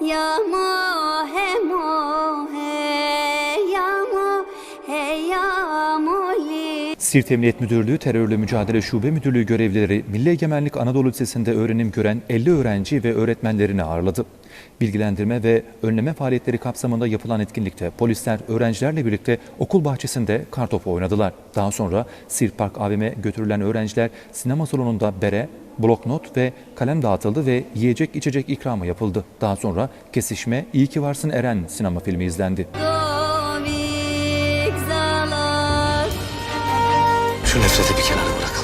ya Siirt Emniyet Müdürlüğü Terörle Mücadele Şube Müdürlüğü görevlileri Milli Egemenlik Anadolu Lisesi'nde öğrenim gören 50 öğrenci ve öğretmenlerini ağırladı. Bilgilendirme ve önleme faaliyetleri kapsamında yapılan etkinlikte polisler öğrencilerle birlikte okul bahçesinde kartopu oynadılar. Daha sonra Siirt Park AVM'e götürülen öğrenciler sinema salonunda bere, bloknot ve kalem dağıtıldı ve yiyecek içecek ikramı yapıldı. Daha sonra Kesişme İyi Ki Varsın Eren sinema filmi izlendi. Şu nefreti bir kenara